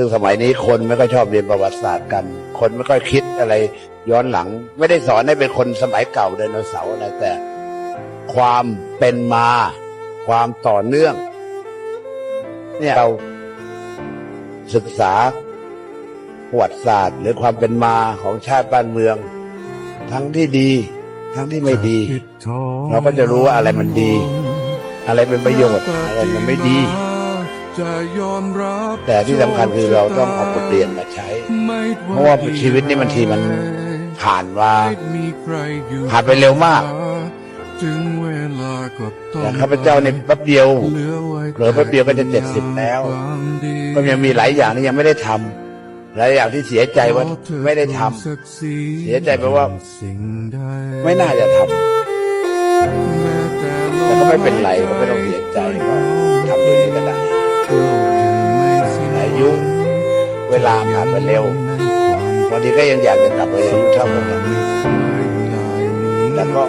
ซึ่งสมัยนี้คนไม่ค่อยชอบเรียนประวัติศาสตร์กัน คนไม่ค่อยคิดอะไรย้อนหลัง ไม่ได้สอนให้เป็นคนสมัยเก่าไดโนเสาร์อะไรแต่ ความเป็นมา ความต่อเนื่อง เนี่ยเราศึกษาประวัติศาสตร์ หรือความเป็นมาของชาติบ้านเมือง ทั้งที่ดี ทั้งที่ไม่ดี เราก็จะรู้ว่าอะไรมันดี อะไรเป็นประโยชน์อะไรมันไม่ดี แต่ที่สำคัญคือเราต้องเอาบทเรียนมาใช้ เพราะว่าชีวิตนี่บางทีมันผ่านมาผ่านไปเร็วมากแต่ข้าพเจ้าในแป๊บเดียวเผลอแป๊บเดียวก็จะ70แล้วก็ยังมีหลายอย่างที่ยังไม่ได้ทำหลายอย่างที่เสียใจว่าไม่ได้ทำเสียใจเพราะว่า ไม่น่าจะทำแต่ก็ไม่เป็นไรก็ไม่ต้องเสียใจก็ท เวลาผ่านไปเร็วบางทีก็ยังอยากจะกลับไปอายุเท่ากับเราแต่ก็